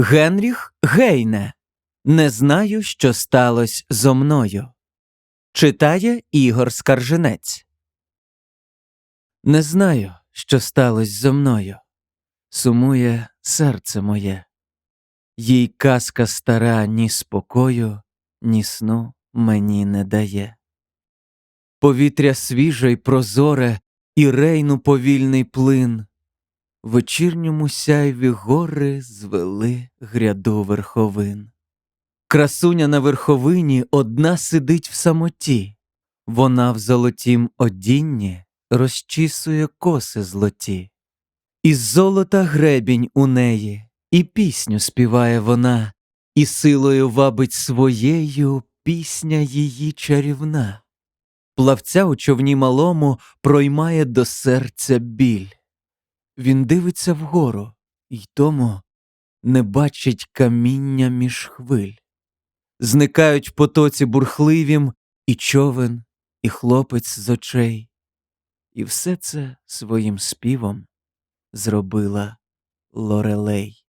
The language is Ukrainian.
Генріх Гейне. Не знаю, що сталося зо мною. Читає Ігор Скарженець. Не знаю, що сталося зо мною. Сумує серце моє. Їй казка стара ні спокою, ні сну мені не дає. Повітря свіже й прозоре, і рейну повільний плин. Вечірньому сяйві гори звели гряду верховин. Красуня на верховині одна сидить в самоті, вона в золотім одінні розчісує коси злоті. Із золота гребінь у неї, і пісню співає вона, і силою вабить своєю пісня її чарівна. Плавця у човні малому проймає до серця біль. Він дивиться вгору, й тому не бачить каміння між хвиль. Зникають потоці бурхливім і човен, і хлопець з очей. І все це своїм співом зробила Лорелей.